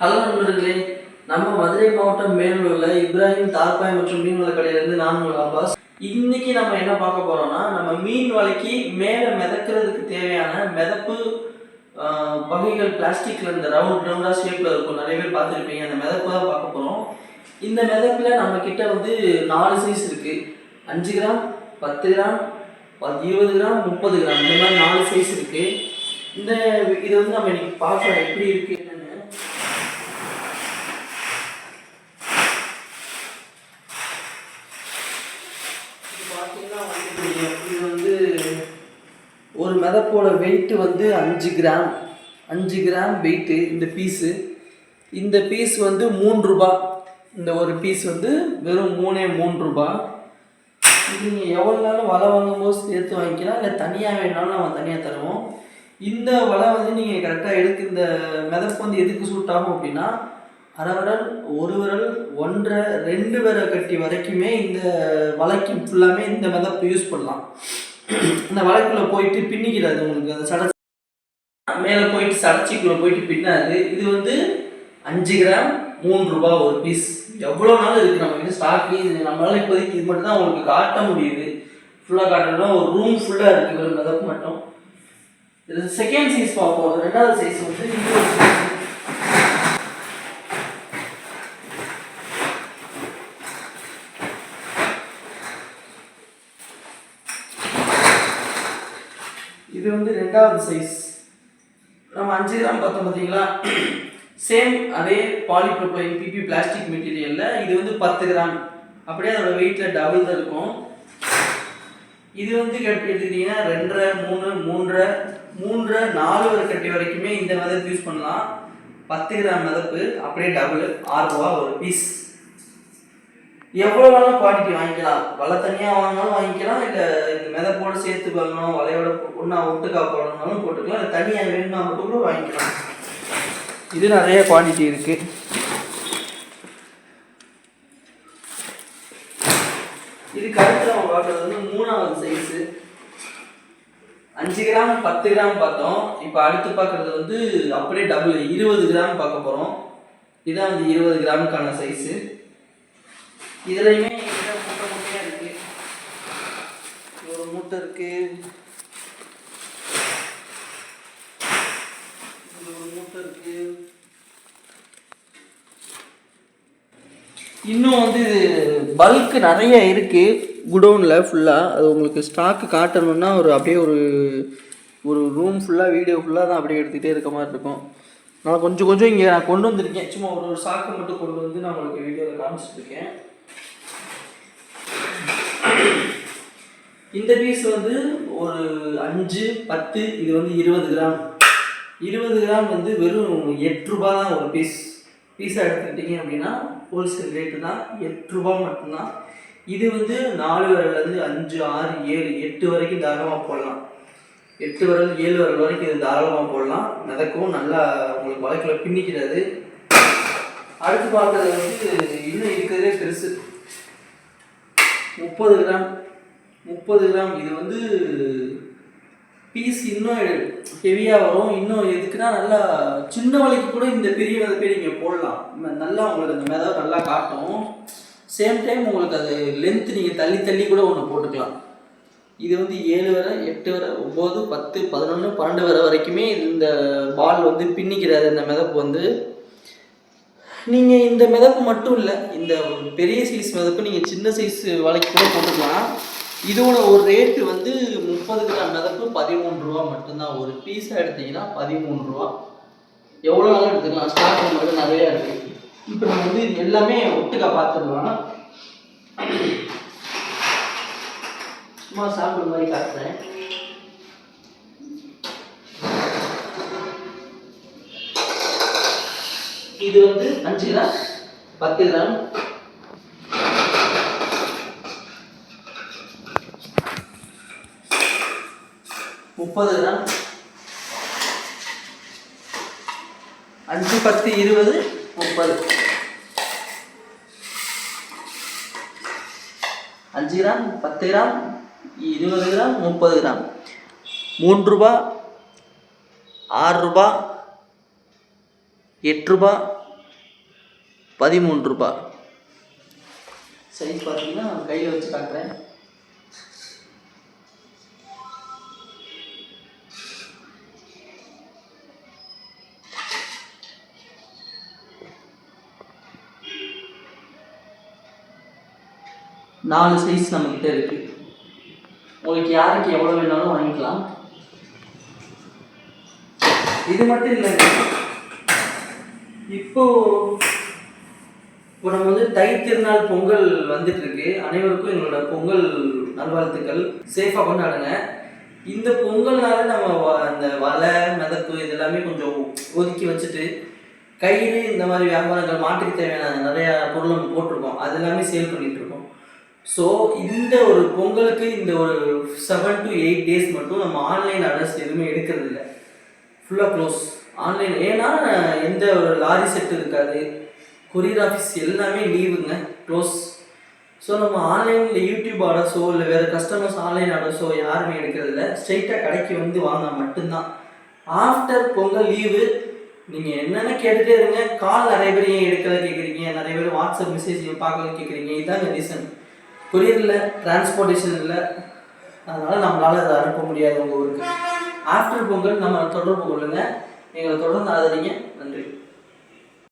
Hello நண்பர்களே நம்ம மதுரை மாவட்டம் மேலூர்ல இப்ராஹிம் தார்பாய் மற்றும் மீன் கடையிலேருந்து நான் உங்கள் அப்பாஸ். இன்னைக்கு நம்ம என்ன பார்க்க போறோம்னா நம்ம மீன் வலைக்கு மேலே மிதக்கிறதுக்கு தேவையான மிதப்பு வகைகள் பிளாஸ்டிக்ல இந்த ரவுண்ட் ரவுண்டாக ஷேப்ல இருக்கும். நிறைய பேர் பார்த்துருப்பீங்க. அந்த மிதப்பு தான் பார்க்க போறோம். இந்த மிதப்புல நம்ம கிட்ட வந்து நாலு சைஸ் இருக்கு. அஞ்சு கிராம் பத்து கிராம் இருபது கிராம் முப்பது கிராம். இந்த மாதிரி நாலு சைஸ் இருக்கு. இந்த இது வந்து நம்ம இன்னைக்கு பார்க்கலாம் எப்படி இருக்கு என்னன்னு இது பார்த்தீங்கன்னா வந்து இது வந்து ஒரு மிதப்போட வெயிட்டு வந்து அஞ்சு கிராம் அஞ்சு கிராம் வெயிட்டு இந்த பீஸு இந்த பீஸ் வந்து மூணு ரூபா. இந்த ஒரு பீஸ் வந்து வெறும் மூணே மூணு ரூபா. நீங்கள் எவ்வளோ நாளும் வலை வாங்கும்போது சேர்த்து வாங்கிக்கலாம். இல்லை தனியாக வேணாலும் நம்ம தனியாக தருவோம். இந்த வலை வந்து நீங்கள் கரெக்டாக எடுக்க இந்த மிதப்பு வந்து எதுக்கு சூட் ஆகும் அப்படின்னா அரைவிரல் ஒரு விரல் ஒன்றரை ரெண்டு விரல் கட்டி வரைக்குமே இந்த வலைக்கு ஃபுல்லாமே இந்த மிதப்பு யூஸ் பண்ணலாம். இந்த வலைக்குள்ளே போயிட்டு பின்னிக்கிறாது உங்களுக்கு அந்த சட மேலே போயிட்டு சடச்சிக்குள்ளே போயிட்டு பின்னாது இது வந்து அஞ்சு கிராம் மூணு ரூபா ஒரு பீஸ் எவ்வளோ நாள் இருக்குது நம்ம வந்து ஸ்டாக்கு இது நம்மளால இப்போதைக்கு இது மட்டும் தான் உங்களுக்கு காட்ட முடியுது. ஃபுல்லாக காட்டணும்னா ஒரு ரூம் ஃபுல்லாக இருக்குது வெறும் மிதப்பு மட்டும். இது செகண்ட் சைஸ் பார்ப்போம். ரெண்டாவது சைஸ் வந்து இது வந்து ரெண்டாவது சைஸ் நம்ம அஞ்சு கிராம் பார்த்தோம் பார்த்தீங்களா? சேம் அதே பாலிப்ரோப்ளைன் பிபி பிளாஸ்டிக் மெட்டீரியலில் இது வந்து பத்து கிராம் அப்படியே அதோட வெயிட்டில் டபுள் தான் இருக்கும். இது வந்து எடுத்துக்கிட்டிங்கன்னா ரெண்டரை மூணு மூன்றரை மூன்றரை நாலு ஒரு கட்டி வரைக்குமே இந்த மிதப்பு யூஸ் பண்ணலாம். பத்து கிராம் மிதப்பு அப்படியே டபுள் ஆறு ரூபா ஒரு பீஸ் எவ்வளோ வேணாலும் குவான்டிட்டி வாங்கிக்கலாம். வலை தனியாக வாங்கினாலும் வாங்கிக்கலாம். இல்லை இந்த மிதப்போடு சேர்த்து வாங்கணும் வலையோட ஒன்றா ஒட்டுக்கா போடணும்னாலும் போட்டுக்கலாம். இல்லை தனியாக வேணும்னா மட்டும் கூட வாங்கிக்கலாம். இது நிறைய குவான்டிட்டி இருக்குது இதுக்கு அடுத்து நம்ம பார்க்குறது வந்து மூணாவது சைஸு அஞ்சு கிராம் பத்து கிராம் பார்த்தோம். இப்போ அடுத்து பார்க்குறது வந்து அப்படியே டபுள் இருபது கிராம் பார்க்க போகிறோம் இதான் வந்து இருபது கிராமுக்கான சைஸு இதுலையுமே எங்கிட்ட மூட்டை மூட்டையாக இருக்கு. ஒரு மூட்டை இருக்குது ஒரு மூட்டை இருக்குது இன்னும் வந்து பல்க் நிறைய இருக்குது குடோனில் ஃபுல்லாக அது உங்களுக்கு ஸ்டாக்கு காட்டணும்னா ஒரு அப்படியே ஒரு ஒரு ரூம் ஃபுல்லாக வீடியோ ஃபுல்லாக தான் அப்படியே எடுத்துகிட்டே இருக்க மாதிரி இருக்கும். நான் கொஞ்சம் கொஞ்சம் இங்கே நான் கொண்டு வந்திருக்கேன். சும்மா ஒரு ஒரு சாக்கு மட்டும் கொண்டு வந்து நான் உங்களுக்கு வீடியோவில் காமிச்சிட்ருக்கேன் இந்த பீஸ் வந்து ஒரு அஞ்சு பத்து இது வந்து இருபது கிராம் இருபது கிராம் வந்து வெறும் எட்டு ரூபா தான் ஒரு பீஸ் பீஸாக எடுத்துக்கிட்டீங்க அப்படின்னா ஹோல்சேல் ரேட்டு தான் எட்டு ரூபா மட்டும்தான். இது வந்து நாலு விரல்லேருந்து அஞ்சு ஆறு ஏழு எட்டு வரைக்கும் தாராளமாக போடலாம். எட்டு விரல் ஏழு விரல் வரைக்கும் இது தாராளமாக போடலாம். மிதக்கவும் நல்லா உங்களுக்கு வழக்கில் பின்னிக்கிறது. அடுத்து பார்க்குறது வந்து இன்னும் இருக்கிறதே பெருசு. முப்பது கிராம் முப்பது கிராம். இது வந்து பீஸ் இன்னும் ஹெவியாக வரும். இன்னும் எதுக்குன்னா நல்லா சின்ன வலைக்கு கூட இந்த பெரிய விதப்பே நீங்கள் போடலாம். நல்லா உங்களுக்கு அந்த மிதவை நல்லா காட்டும். சேம் டைம் உங்களுக்கு அது லென்த் நீங்கள் தள்ளி தள்ளி கூட ஒன்று போட்டுக்கலாம். இது வந்து ஏழு வரை எட்டு வரை ஒம்பது பத்து பதினொன்று பன்னெண்டு வரை வரைக்குமே இந்த பால் வந்து பின்னிக்கிறாரு இந்த மிதப்பு வந்து. நீங்கள் இந்த மிதப்பு மட்டும் இல்லை இந்த பெரிய சைஸ் மிதப்பு நீங்கள் சின்ன சைஸ் வலைக்கு கூட போட்டுக்கலாம். இதோட ஒரு ரேட்டு வந்து முப்பது கிராம் மிதப்பு பதிமூணு ரூபா மட்டும்தான். ஒரு பீஸாக எடுத்தீங்கன்னா பதிமூணு ரூபா. எவ்வளோ நாளும் எடுத்துக்கலாம். ஸ்டாக் மட்டும் நிறையா இருக்குது இப்போ நம்ம வந்து இது எல்லாமே ஒட்டுக்கா பார்த்துடலாம் சும்மா சாப்பிட்ற மாதிரி காட்டுறேன். இது வந்து அஞ்சு கிராம் பத்து கிராம் முப்பது கிராம் அஞ்சு பத்து இருபது முப்பது. அஞ்சு கிராம் பத்து கிராம் இருபது கிராம் முப்பது கிராம். மூன்று ரூபா ஆறு ரூபா எட்டு ரூபா பதிமூன்று ரூபாய் சைஸ் பார்த்தீங்கன்னா கையில் வச்சு காட்டுறேன். நாலு சைஸ் நம்மக்கிட்ட இருக்குது உங்களுக்கு யாருக்கு எவ்வளோ வேணாலும் வாங்கிக்கலாம். இது மட்டும் இல்லைங்க இப்போ இப்போ நம்ம வந்து தை திருநாள் பொங்கல் வந்துட்டு இருக்கு. அனைவருக்கும் எங்களோட பொங்கல் நல்வாழ்த்துக்கள். சேஃபாக கொண்டாடுங்க. இந்த பொங்கல்னால நம்ம வ- அந்த வலை மிதப்பு இதெல்லாமே கொஞ்சம் ஒதுக்கி வச்சுட்டு கயிறு இந்த மாதிரி வியாபாரங்கள் மாட்டுக்கு தேவையான நிறையா பொருள் நம்ம போட்டிருக்கோம். அது எல்லாமே சேல் பண்ணிட்டு ஸோ இந்த ஒரு பொங்கலுக்கு இந்த ஒரு செவன் டு எயிட் டேஸ் மட்டும் நம்ம ஆன்லைன் ஆர்டர்ஸ் எதுவுமே எடுக்கிறது இல்லை ஃபுல்லாக க்ளோஸ் ஆன்லைன் ஏன்னா எந்த ஒரு லாரி செட் இருக்காது. கொரியர் ஆஃபீஸ் எல்லாமே லீவுங்க க்ளோஸ் ஸோ நம்ம ஆன்லைனில் யூடியூப் ஆர்டர்ஸோ இல்லை வேறு கஸ்டமர்ஸ் ஆன்லைன் ஆர்டர்ஸோ யாருமே எடுக்கிறதில்ல. ஸ்ட்ரைட்டாக கடைக்கு வந்து வாங்க மட்டும்தான். ஆஃப்டர் பொங்கல் லீவு நீங்கள் என்னென்ன கேட்டுகிட்டே இருங்க. கால் நிறைய பேர் ஏன் எடுக்கல கேட்குறீங்க? நிறைய பேர் வாட்ஸ்அப் மெசேஜ் பார்க்கல கேட்குறீங்க? இதுதான் ரீசன் கொரியரில் டிரான்ஸ்போர்ட்டேஷன் இல்லை அதனால் நம்மளால் அதை அனுப்ப முடியாது உங்கள் ஊருக்கு. ஆஃப்டர் பொங்கல் நம்ம தொடர்பு கொள்ளுங்க. எங்களை தொடர்ந்து ஆதரிங்க. நன்றி.